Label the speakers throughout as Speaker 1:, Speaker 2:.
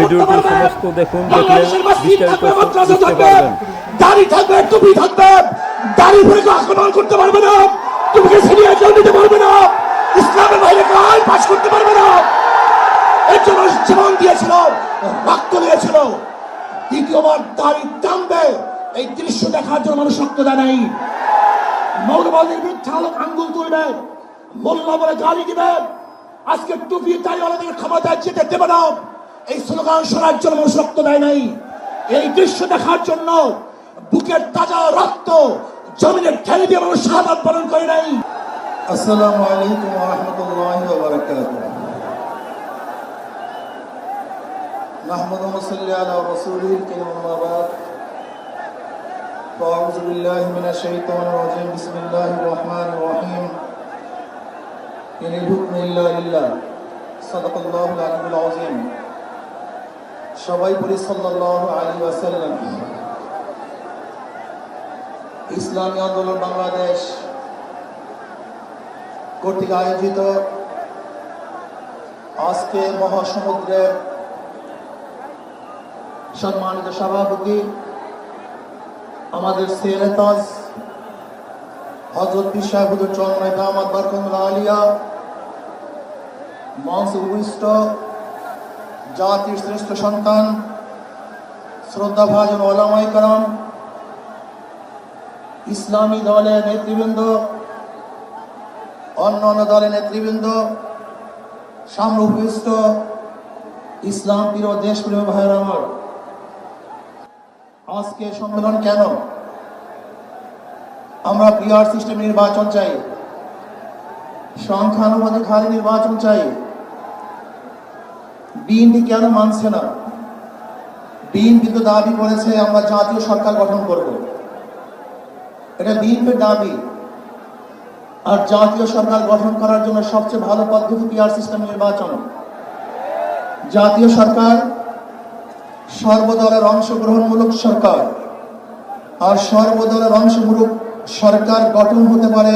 Speaker 1: ভিডিওটি সমস্ত দেখুন,
Speaker 2: দাড়ি থাকবে টুপি থাকবে। দাড়ি কেউ আক্রমণ করতে পারবে না। তোমাকে সিরিয়া কেউ নিতে পারবে না। ইসলামের বাইরে আইন পাশ করতে পারবে না। এর জন্য জীবন দিয়েছিল রক্ত দিয়েছিল। দ্বিতীয়বার দাড়ি টানবে। এই দৃশ্য দেখার জন্য মানুষ রক্ত দেয় নাই। মৌলবাদীর বিরুদ্ধে আলোক আঙ্গুল তুলবে। মোল্লা বলে গালি দিবে। আজকে টুপি দাঁড়িয়ে ক্ষমতায় যেতে দেবে না এই স্লোগান শোনার জন্য মানুষ রক্ত দেয় নাই এই দৃশ্য দেখার জন্য বুকের তাজা রক্ত জমিনের ঠেলে দিয়ে মানুষ শাহাদ পালন করে নাই
Speaker 3: السلام عليكم ورحمة الله وبركاته نحمد ونصلي على رسوله الكريم أما بعد فأعوذ بالله من الشيطان الرجيم بسم الله الرحمن الرحيم إن الحكم إلا لله صدق الله العلي العظيم সবাই বলি সাল্লাল্লাহু আলাইহি ওয়াসাল্লাম ইসলামী আন্দোলন বাংলাদেশ কর্তৃক আয়োজিত আজকে মহাসমুদ্রের সম্মানিত সভাপতি আমাদের সেনেতাজ হজরত বিশ্বাহ হুজুর চন্ময় দামাদ বরকমুল্লাহ আলিয়া মঞ্চ জাতির শ্রেষ্ঠ সন্তান, শ্রদ্ধা ভাজন ওলামাই করম, ইসলামী দলের নেতৃবৃন্দ অন্য অন্য দলের নেতৃবৃন্দ সামনে ইসলাম প্রিয় দেশ প্রিয় ভাইয়ের আমার, আজকে সম্মেলন কেন? আমরা পিআর সিস্টেম নির্বাচন চাই, সংখ্যানুপাতিক হারে নির্বাচন চাই। বিএনপি কেন মানছে না? বিএনপি তো দাবি করেছে আমরা জাতীয় সরকার গঠন করব। এটা বিএনপির দাবি। আর জাতীয় সরকার গঠন করার জন্য সবচেয়ে ভালো পদ্ধতি পিআর সিস্টেম নির্বাচন। জাতীয় সরকার সর্বদলের অংশগ্রহণমূলক সরকার। আর সর্বদলের অংশমূলক সরকার গঠন হতে পারে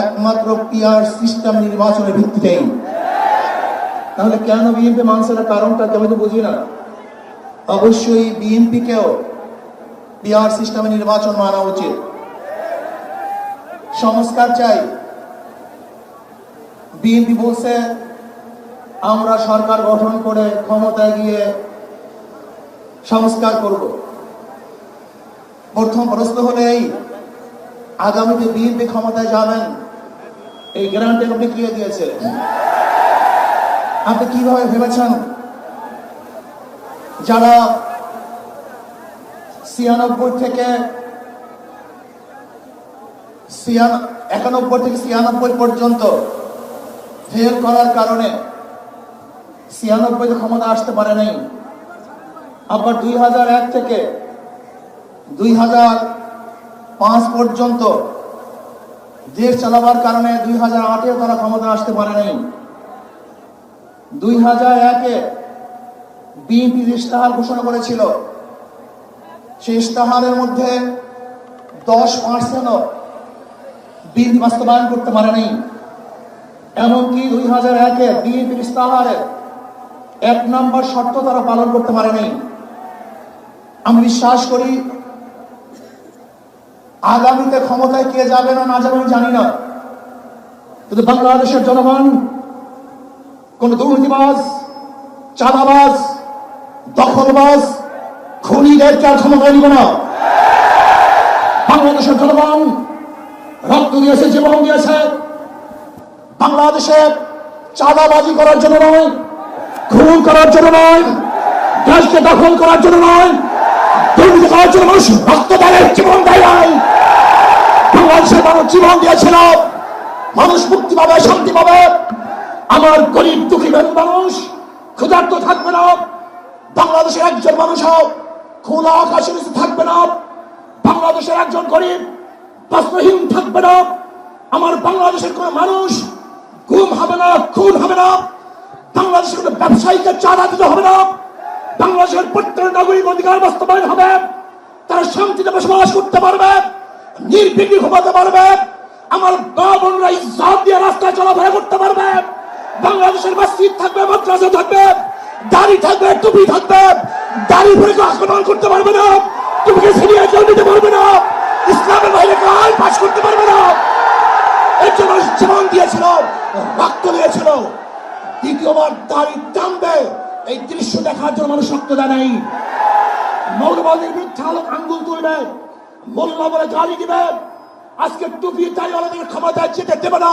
Speaker 3: একমাত্র পিআর সিস্টেম নির্বাচনের ভিত্তিতেই। তাহলে কেন বিএনপি মানছে না? কারণটা কি আমি তো বুঝি না। অবশ্যই বিএনপিকেও পিআর সিস্টেমে নির্বাচন মানা উচিত। সংস্কার চাই। বিএনপি বলছে, আমরা সরকার গঠন করে ক্ষমতায় গিয়ে সংস্কার করব। প্রথম প্রশ্ন হলে এই, আগামীতে বিএনপি ক্ষমতায় যাবেন, এই গ্যারান্টি আপনি কে দিয়েছে আপনি কীভাবে ভেবেছেন যারা ছিয়ানব্বই থেকে একানব্বই থেকে ছিয়ানব্বই পর্যন্ত ফেল করার কারণে ছিয়ানব্বই ক্ষমতা আসতে পারে নাই। আবার দুই হাজার এক থেকে দুই হাজার পাঁচ পর্যন্ত দেশ চালাবার কারণে দুই হাজার আটেও তারা ক্ষমতা আসতে পারে নাই। দুই হাজার একে বিএনপি ইস্তাহার ঘোষণা করেছিল, সেই ইস্তাহারের মধ্যে দশ পার্সেন্টও বিল বাস্তবায়ন করতে পারে নাই। এমনকি দুই হাজার একে বিএনপির ইস্তাহারে এক নম্বর শর্ত তারা পালন করতে পারে নাই। আমি বিশ্বাস করি, আগামীতে ক্ষমতায় কে যাবে না না যাবে আমি জানি না। কিন্তু বাংলাদেশের জনগণ কোন দুর্নীতিবাজ, চাঁদাবাজ, দখলবাজ খুনিদেরকে আর ক্ষমতায় নিব না। বাংলাদেশের জনগণ রক্ত দিয়েছে, জীবন দিয়েছে। বাংলাদেশে চাঁদাবাজি করার জন্য নয়, খুন করার জন্য নয়, দেশকে দখল করার জন্য নয়, দুর্নীতি করার জন্য মানুষ রক্ত দেয়, জীবন দেয় নাই। বাংলাদেশের মানুষ জীবন দিয়েছিল। মানুষ মুক্তি পাবে, শান্তি পাবে। আমার গরিব দুঃখী মানুষ, ক্ষুধার্ত থাকবে না। বাংলাদেশের একজন মানুষ হোক খোলা আকাশের নিচে থাকবে না। বাংলাদেশের একজন গরিব বস্ত্রহীন থাকবে না। আমার বাংলাদেশের কোন মানুষ গুম হবে না, খুন হবে না। বাংলাদেশের কোন ব্যবসায়ীকে চাঁদা দিতে হবে না। বাংলাদেশের প্রত্যেক নাগরিক অধিকার বাস্তবায়ন হবে। তারা শান্তিতে বসবাস করতে পারবে, নির্বিঘ্নে ঘুমাতে পারবে। আমার মা বোনরা ইজ্জত দিয়ে রাস্তায় চলাফেরা করতে পারবে। বাংলাদেশের মসজিদ থাকবে, মাদ্রাসা থাকবে, দাড়ি থাকবে, টুপি থাকবে। দাড়ি পরে কেউ আক্রমণ করতে পারবে না। তোমাকে সিরিয়া কেউ নিতে পারবে না। ইসলামের বাইরে কাল পাশ করতে পারবে না। এর জন্য জীবন দিয়েছিল, রক্ত দিয়েছিল। দ্বিতীয়বার দাড়ি টানবে। এই দৃশ্য দেখার জন্য মানুষ রক্ত দেয় নাই। মৌলবাদীর বিরুদ্ধে আলোক আঙ্গুল তুলবে। মোল্লা বলে গালি দিবে। আজকে টুপি দাড়িওয়ালাদের ক্ষমতায় যেতে দেবে না।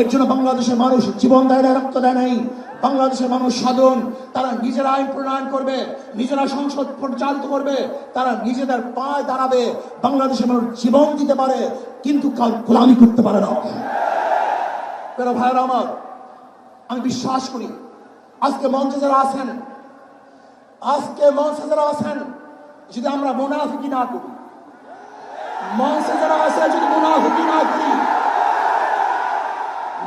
Speaker 3: এর জন্য বাংলাদেশের মানুষ জীবন দেয় না, রক্ত দেয় নাই। বাংলাদেশের মানুষ সাধন, তারা নিজেরা আইন প্রণয়ন করবে, নিজেরা সংসদ পরিচালিত করবে, তারা নিজেদের পায়ে দাঁড়াবে। বাংলাদেশের মানুষ জীবন দিতে পারে, কিন্তু কাল গোলামি করতে পারে না। ভাইয়েরা আমার, আমি বিশ্বাস করি, আজকে মঞ্চে যারা আছেন, আজকে মঞ্চে যারা আছেন, যদি আমরা মুনাফিকি না করি, মঞ্চে যারা আছে, যদি মুনাফিকি না করি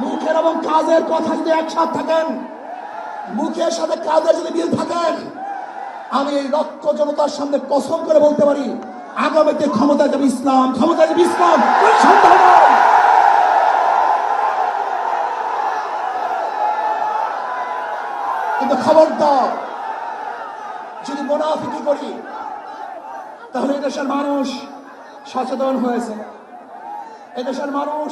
Speaker 3: মুখের এবং কাজের কথা যদি একসাথে থাকেন, মুখের সাথে কাজের যদি মিল থাকেন, আমি এই লক্ষ জনতার সামনে কসম করে বলতে পারি, আগামীতে ক্ষমতা যাবে ইসলাম ক্ষমতা যাবে ইসলাম। কিন্তু খবরদার, যদি মোনাফিকি করি, তাহলে এদেশের মানুষ সচেতন হয়েছে এদেশের মানুষ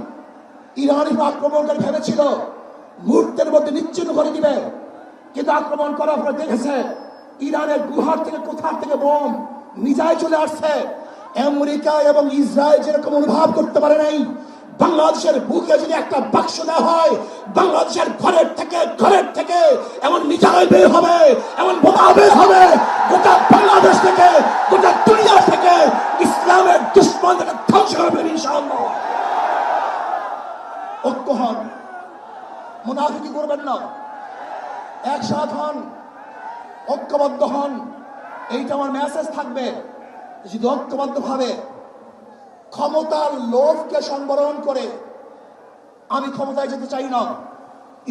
Speaker 3: ইরানের আক্রমণকারী ভেবেছিল, মুহূর্তের মধ্যে নিশ্চিত করে দিবে। কিন্তু আক্রমণ করার পরে দেখেছে, ইরানের গুহার থেকে কোথার থেকে বোম মিজাইল চলে আসছে। আমেরিকা এবং ইসরায়েল যেরকম অনুভব করতে পারে নাই, বাংলাদেশের বুকে যদি একটা বাক্স দেওয়া হয়, বাংলাদেশের ঘরের থেকে ঘরের থেকে এমন মিজাইল বের হবে, এমন বোমা বের হবে, গোটা বাংলাদেশ থেকে মুনাফিকি করবেন না। একসাথ হন, ঐক্যবদ্ধ হন, এইটা আমার মেসেজ থাকবে। যদি ঐক্যবদ্ধ ভাবে ক্ষমতার লোভকে সংবরণ করে আমি ক্ষমতায় যেতে চাই না,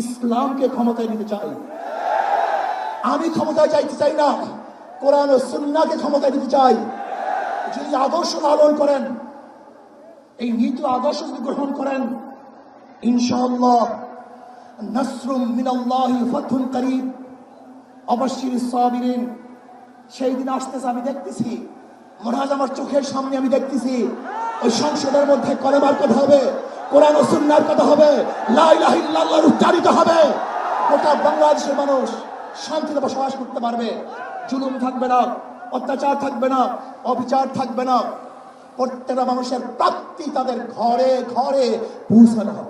Speaker 3: ইসলামকে ক্ষমতায় নিতে চাই। আমি ক্ষমতায় যাইতে চাই না, কোরআন ও সুন্নাকে ক্ষমতায় নিতে চাই। যদি আদর্শ লালন করেন, এই নীতি আদর্শ যদি গ্রহণ করেন, ইনশাআল্লাহ নাসরুম মিনাল্লাহি ফাতহুন করিব। অবশ্যই সাবিরিন, সেই দিন আসতেছে, আমি দেখতেছি। মনে আমার চোখের সামনে আমি দেখতেছি। ওই সংসদের মধ্যে কলেমার কথা হবে, কোরআন ও সুন্নার কথা হবে, লা ইলাহা ইল্লাল্লাহর উচ্চারিত হবে। গোটা বাংলাদেশের মানুষ শান্তিতে বসবাস করতে পারবে। জুলুম থাকবে না, অত্যাচার থাকবে না, অবিচার থাকবে না। প্রত্যেকটা মানুষের প্রাপ্তি তাদের ঘরে ঘরে পৌঁছানো হবে।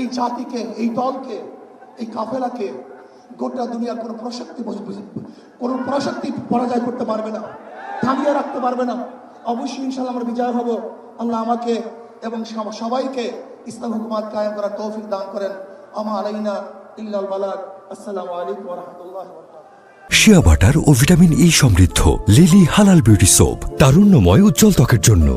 Speaker 3: এই জাতিকে, এই দলকে, এই কাফেলাকে গোটা দুনিয়ার কোনো প্রশক্তি কোনো প্রশক্তি পরাজয় করতে পারবে না থামিয়ে রাখতে পারবে না। অবশ্যই ইনশাল্লাহ আমরা বিজয় হব। আল্লাহ আমাকে এবং সবাইকে ইসলাম হুকুমাত কায়েম করার তৌফিক দান করেন। আমা আলাইনা ইল্লাল বালাক আসসালামু আলাইকুম রহমতুল্লাহ
Speaker 4: শিয়া বাটার ও ভিটামিন ই সমৃদ্ধ লিলি হালাল বিউটি সোপ, তারুণ্যময় উজ্জ্বল ত্বকের জন্য।